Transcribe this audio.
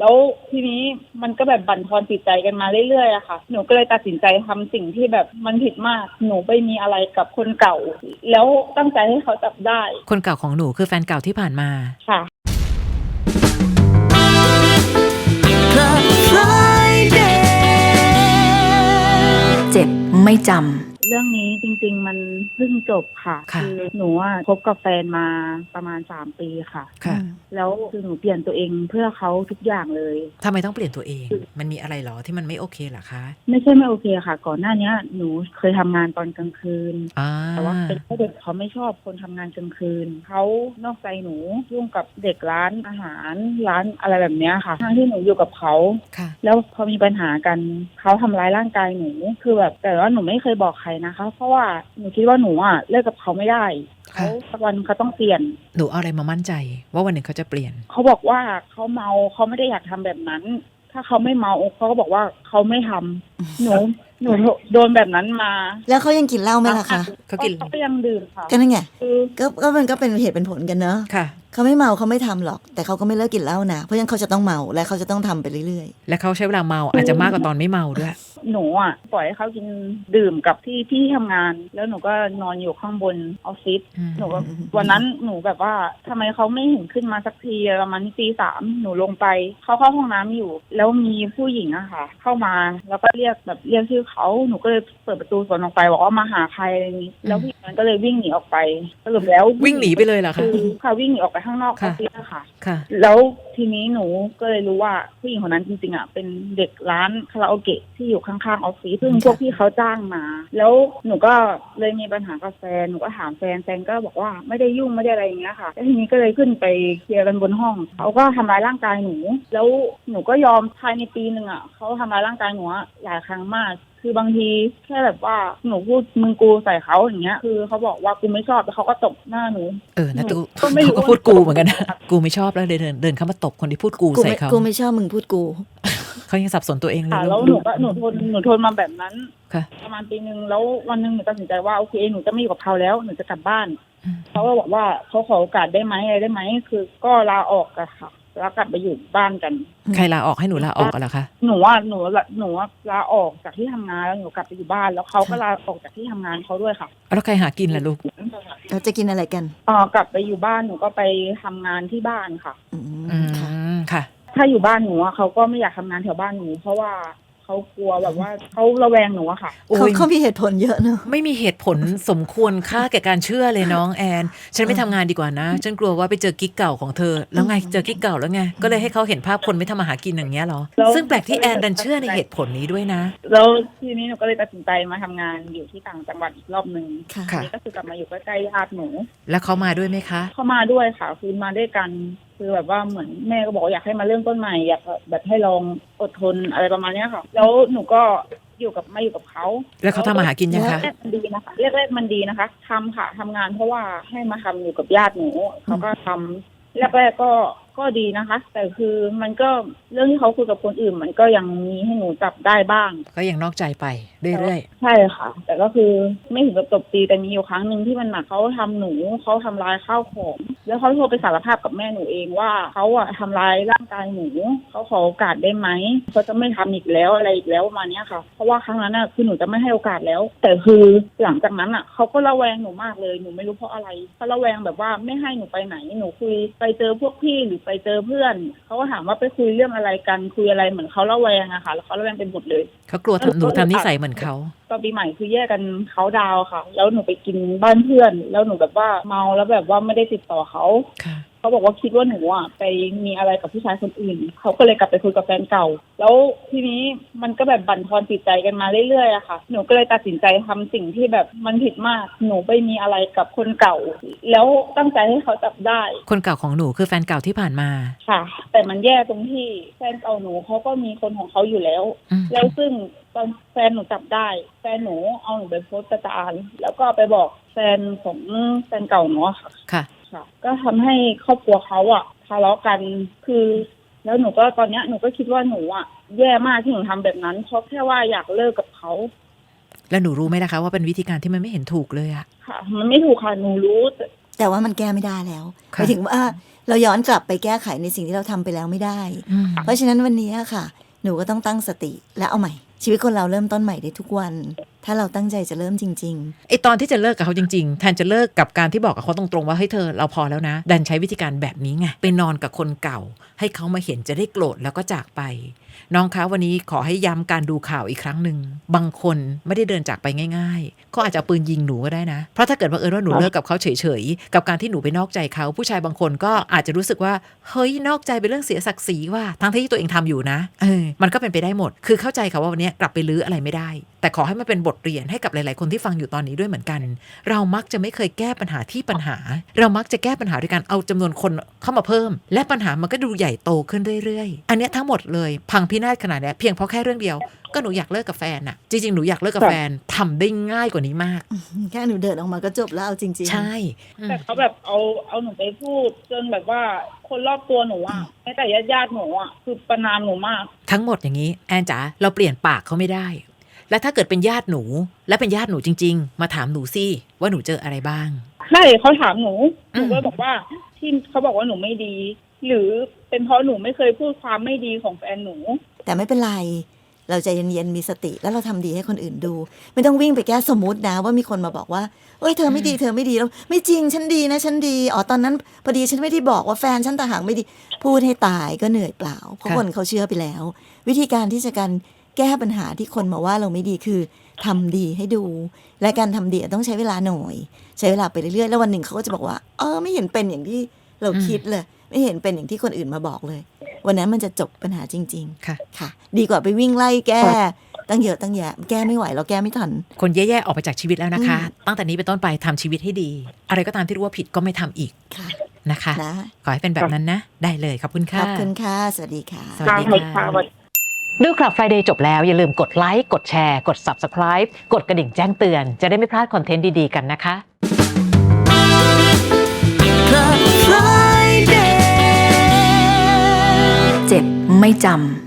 แล้วทีนี้มันก็แบบบั่นทอนจิตใจกันมาเรื่อยๆอะค่ะ หนูก็เลยตัดสินใจทำสิ่งที่แบบมันผิดมาก หนูไปมีอะไรกับคนเก่า แล้วตั้งใจให้เขาจับได้ คนเก่าของหนูคือแฟนเก่าที่ผ่านมาค่ะ เจ็บไม่จเรื่องนี้จริง ๆ มันเพิ่งจบค่ะค่ะหนูอะคบกับแฟนมาประมาณสามปีค่ะำค่ะ แล้วคือหนูเปลี่ยนตัวเองเพื่อเขาทุกอย่างเลย ทำไมต้องเปลี่ยนตัวเอง มันมีอะไรเหรอที่มันไม่โอเคเหรอคะ ไม่ใช่ไม่โอเคค่ะ ก่อนหน้าเนี้ย หนูเคยทำงานตอนกลางคืน อ่า แต่ว่าเป็นเพราะเด็กเขาไม่ชอบคนทำงานกลางคืน เขานอกใจหนูยุ่งกับเด็กร้านอาหารร้านอะไรแบบเนี้ยค่ะทั้งที่หนูอยู่กับเขา ค่ะ แล้วพอมีปัญหากันเขาทำร้ายร่างกายหนูคือแบบแต่ว่าหนูไม่เคยบอกใครนะคะ เพราะว่าหนูคิดว่าหนูอะเลิกกับเขาไม่ได้ค่ะ เขาสักวันเขาต้องเปลี่ยนหนูเอาอะไรมามั่นใจ ว่าวันหนึ่งเขาจะเปลี่ยน เขาบอกว่าเขาเมาเขาไม่ได้อยากทำแบบนั้น ถ้าเขาไม่เมาเขาก็บอกว่าเขาไม่ทำหนูหนูโดนแบบนั้นมา แล้วเขายังกินเหล้าไหมล่ะคะเขากินเขาก็ยังดื่มค่ะก็นั่นไงคือก็ก็มันก็เป็นเหตุเป็นผลกันเนอะค่ะเขาไม่เมาเขาไม่ทำหรอก แต่เขาก็ไม่เลิกกินเหล้านะ เพราะฉะนั้นเขาจะต้องเมาและเขาจะต้องทำไปเรื่อยและเขาใช้เวลาเมาอาจจะมากกว่าตอนไม่เมาด้วย หนูอะปล่อยให้เขากินดื่มกับที่ที่ทำงาน แล้วหนูก็นอนอยู่ข้างบนออฟฟิศอืมหนูก็วันนั้นหนูแบบว่าทำไมเขาไม่เห็นขึ้นมาสักทีประมาณตีสามหนูลงไปเขาเข้าห้องน้ำอยู่ แล้วมีผู้หญิงอะค่ะ เข้ามาแล้วก็เรียกแบบเรียกชื่อเขาหนูก็เลยเปิดประตูสวนออกไปบอกว่ามาหาใครอะไรอย่างนี้แล้วผู้หญิงนั้นก็เลยวิ่งหนีออกไปสรุปแล้ววิ่งหนีไปเลยเหรอคะคือค่ะวิ่งหนีออกไปข้างนอกออค่ะฟฟิศอะค่ะ ค่ะ แล้ว ทีนี้หนูก็เลยรู้ว่าผู้หญิงคนนั้นจริงๆอะเป็นเด็กร้านคาราโอเกะที่อยู่ข้างๆออฟฟิศซึ่งพวกพี่เขาจ้างมา แล้วหนูก็เลยมีปัญหากับแฟนหนูก็ถามแฟนแฟนก็บอกว่าไม่ได้ยุ่งไม่ได้อะไรอย่างเงี้ยค่ะแล้วทีนี้ก็เลยขึ้นไปเคลียร์กันบนห้องเขาก็ทำร้ายร่างกายหนู แล้วหนูก็ยอมภายในปีหนึ่งอะเขาทำร้ายร่างกายหนูอะหลายครั้งมากคือบางทีแค่แบบว่าหนูพูดมึงกูใส่เขาอย่างเงี้ย คือเขาบอกว่ากูไม่ชอบแล้วเขาก็ตบหน้าหนู เออนะตูก็ไม่รู้เขาก็พูดกูเหมือนกันนะ กูไม่ชอบแล้วเลยเดินเดินเข้ามาตบคนที่พูดกูๆกูใส่ไม่เขากูไม่ชอบมึงพูดกูเขายังสับสนตัวเองเลยค่ะลูแล้วกหนูก็หนูทนหนูทนมาแบบนั้นค่ะประมาณปีหนึ่งแล้ววันหนึ่งหนูตัดสินใจว่าโอเคหนูจะไม่อยู่กับเขาแล้วหนูจะกลับบ้านอืมเขาก็บอกว่าเขาขอโอกาสได้ไหมอะไรได้ไหมคือก็ลาออกอะค่ะแล้วกลับไปอยู่บ้านกัน ใครลาออกให้หนูลาออกกันเหรอคะหนูว่าหนูหนูว่าลาออกจากที่ทำงานแล้วหนูกลับไปอยู่บ้าน แล้วเขาก็ลาออกจากที่ทำงานเขาด้วยค่ะแล้วใครหากินล่ะลูกเราจะกินอะไรกันเออกลับไปอยู่บ้านหนูก็ไปทำงานที่บ้านค่ะ อือืม ค่ะมค่ะ ถ้าอยู่บ้านหนูอะเขาก็ไม่อยากทำงานแถวบ้านหนู เพราะว่าเขากลัวแบบว่าเขาระแวงหนูอะค่ะ โอ้เขาย เขามีเหตุผลเยอะเนอะ ไม่มีเหตุผลสมควรค่าแก่การเชื่อเลยน้องแอน ฉันไม่ทำงานดีกว่านะ ฉันกลัวว่าไปเจอกิ๊กเก่าของเธอ แล้วไง เจอกิ๊กเก่าแล้วไง ก็เลยให้เขาเห็นภาพคนไม่ทำมาหากินอย่างเงี้ยเหรอ แล้ว ซึ่งแปลกที่แอนดันเชื่อในเหตุผลนี้ด้วยนะ แล้วทีนี้หนูก็เลยตัดสินใจมาทำงานอยู่ที่ต่างจังหวัดอีกรอบหนึ่งค่ะค่ะนี่ก็คือกลับมาอยู่ใกล้ๆญาติหนูแล้วเขามาด้วยไหมคะ เข้ามาด้วยค่ะคือมาด้วยกัน คือแบบว่าเหมือนแม่ก็บอกว่าอยากให้มาเริ่มต้นใหม่อยากแบบให้ลองอดทนอะไรประมาณเนี้ยค่ะ แล้วหนูก็อยู่กับมาอยู่กับเขาแล้วเขาทำมาหากินยังคะแรกๆมันดีนะคะแรกๆมันดีนะคะทำค่ะทำงานเพราะว่าให้มาทำอยู่กับญาติหนูเขาก็ทำแรกๆก็ก็ดีนะคะ แต่คือมันก็เรื่องที่เขาคุยกับคนอื่น มันก็ยังมีให้หนูจับได้บ้าง ก็ยังนอกใจไปเรื่อยใช่ค่ะ แต่ก็คือไม่ถึงกับตบตีแต่มีอยู่ครั้งหนึ่งที่มันหนักเขาทำหนูเขาทำร้ายข้าวของ แล้วเขาโทรไปสารภาพกับแม่หนูเองว่าเขาอะทำร้ายร่างกายหนูเขาขอโอกาสได้ไหมเขาจะไม่ทำอีกแล้วอะไรอีกแล้วประมาณเนี้ยค่ะ เพราะว่าครั้งนั้นอะคือหนูจะไม่ให้โอกาสแล้ว แต่คือหลังจากนั้นอะเขาก็ระแวงหนูมากเลยหนูไม่รู้เพราะอะไรเขาระแวงแบบว่าไม่ให้หนูไปไหนหนูคุยไปเจอพวกพี่หรือไปเจอเพื่อนเขาก็ถามว่าไปคุยเรื่องอะไรกันคุยอะไรเหมือนเขาระแวงอะค่ะแล้วเขาระแวงเป็นหมดเลยๆเขากลัวทำหนูทำนิสัยเหมือนเขา ตอนปีใหม่คือแยกกันเขาดาวน์ค่ะ แล้วหนูไปกินบ้านเพื่อน แล้วหนูแบบว่าเมาแล้วแบบว่าไม่ได้ติดต่อเขาค่ะเขาบอกว่าคิดว่าหนูอะไปมีอะไรกับผู้ชายคนอื่น เขาก็เลยกลับไปคุยกับแฟนเก่า แล้วทีนี้มันก็แบบบั่นทอนจิตใจกันมาเรื่อยๆอะค่ะ หนูก็เลยตัดสินใจทำสิ่งที่แบบมันผิดมาก หนูไปมีอะไรกับคนเก่า แล้วตั้งใจให้เขาจับได้ คนเก่าของหนูคือแฟนเก่าที่ผ่านมาค่ะ แต่มันแย่ตรงที่แฟนเก่าหนูเขาก็มีคนของเขาอยู่แล้วอืมแล้วซึ่งตอนแฟนหนูจับได้ แฟนหนูเอาหนูไปโพสต์ประจานแล้วก็ไปบอกแฟนของแฟนเก่าหนูอะค่ะ ค่ะค่ะ ก็ทำให้ครอบครัวเขาอะทะเลาะกันคือ แล้วหนูก็ตอนเนี้ยหนูก็คิดว่าหนูอะแย่มากที่หนูทำแบบนั้น เพราะแค่ว่าอยากเลิกกับเขาแล้วหนูรู้ไหมนะคะว่าเป็นวิธีการที่มันไม่เห็นถูกเลยอะค่ะ มันไม่ถูกค่ะหนูรู้แต่แต่ว่ามันแก้ไม่ได้แล้วหค่ะมายถึงว่าเราย้อนกลับไปแก้ไขในสิ่งที่เราทำไปแล้วไม่ได้อืมเพราะฉะนั้นวันนี้ค่ะ หนูก็ต้องตั้งสติและเอาใหม่ ชีวิตคนเราเริ่มต้นใหม่ได้ทุกวัน ถ้าเราตั้งใจจะเริ่มจริงๆไอตอนที่จะเลิกกับเขาจริงๆแทนจะเลิกกับการที่บอกกับเขาตรงๆว่าเฮ้ยเธอเราพอแล้วนะ ดันใช้วิธีการแบบนี้ไงไปนอนกับคนเก่า ให้เขามาเห็นจะได้โกรธแล้วก็จากไปน้องคะวันนี้ขอให้ย้ำการดูข่าวอีกครั้งหนึ่งบางคนไม่ได้เดินจากไปง่ายๆเขาอาจจะเอาปืนยิงหนูก็ได้นะเพราะถ้าเกิดบังเอิญว่าหนูเลิกกับเขาเฉยๆกับการที่หนูไปนอกใจเขาผู้ชายบางคนก็อาจจะรู้สึกว่าเฮ้ยนอกใจเป็นเรื่องเสียศักดิ์ศรีว่าทั้งที่ตัวเองทำอยู่นะเออมันก็เป็นไปได้หมด คือเข้าใจค่ะว่าวันนี้กลับไปลื้ออะไรไม่ได้ แต่ขอให้มันเป็นบทเรียนให้กับหลายๆคนที่ฟังอยู่ตอนนี้ด้วยเหมือนกัน เรามักจะไม่เคยแก้ปัญหาที่ปัญหา เรามักจะแก้ปัญหาด้วยการเอาจำนวนคนเข้ามาเพิ่ม และปัญหามันก็ดูใหญ่โตขึ้นเรื่อยๆ อันนี้ทั้งหมดเลยพังพินาศขนาดเนี้ยเพียงเพราะแค่เรื่องเดียว ก็หนูอยากเลิกกับแฟนอะจริงๆ หนูอยากเลิกกับแฟนทำได้ง่ายกว่านี้มากๆแค่หนูเดินออกมาก็จบแล้วเอาจริง ๆ ใช่อืมแต่เขาแบบเอาเอาหนูไปพูดจนแบบว่าคนรอบตัวหนูอะแม้แต่ญาติญาติๆหนูอะคือประนามหนูมาก ทั้งหมดอย่างนี้แอนจ๋าเราเปลี่ยนปากเขาไม่ได้ และถ้าเกิดเป็นญาติหนู และเป็นญาติหนูจริง ๆ มาถามหนูสิว่าหนูเจออะไรบ้างใช่เขาถามหนูหนูอืมก็บอกว่าที่เขาบอกว่าหนูไม่ดี หรือเป็นเพราะหนูไม่เคยพูดความไม่ดีของแฟนหนู แต่ไม่เป็นไร เราใจเย็นๆมีสติแล้วเราทำดีให้คนอื่นดู ไม่ต้องวิ่งไปแก้สมมตินะ ว่ามีคนมาบอกว่าเอ้ยเธอไม่ดีเธอไม่ดีแล้วไม่จริงฉันดีนะฉันดีอ๋อตอนนั้นพอดีฉันไม่ได้บอกว่าแฟนฉันต่างหากไม่ดี พูดให้ตายก็เหนื่อยเปล่า เพราะค่ะคนเขาเชื่อไปแล้ว วิธีการที่จะการแก้ปัญหาที่คนมาว่าเราไม่ดีคือทำดีให้ดู และการทำดีต้องใช้เวลาหน่อย ใช้เวลาไปเรื่อยๆแล้ววันหนึ่งเขาก็จะบอกว่า เออไม่เห็นเป็นอย่างที่เราคิดเลย ไม่เห็นเป็นอย่างที่คนอื่นมาบอกเลย วันนั้นมันจะจบปัญหาจริง ๆ ค่ะ ค่ะ ดีกว่าไปวิ่งไล่แก้ ตั้งเยอะตั้งแยะแก้ไม่ไหวเราแก้ไม่ทัน คนแย่ๆออกไปจากชีวิตแล้วนะคะอืมตั้งแต่นี้เป็นต้นไปทำชีวิตให้ดี อะไรก็ตามที่รู้ว่าผิดก็ไม่ทำอีกค่ะนะคะนะขอให้เป็นแบบนั้นนะ ได้เลยขอบคุณขค่ะอบคุณค่ะ สวัสดีค่ะ สวัสดีค่ะค่ะสวัสดีดูคลับ Friday จบแล้ว อย่าลืมกดไลค์กดแชร์ กด Subscribe กดกระดิ่งแจ้งเตือน จะได้ไม่พลาดคอนเทนต์ดี ๆ กันนะคะ ไม่จำ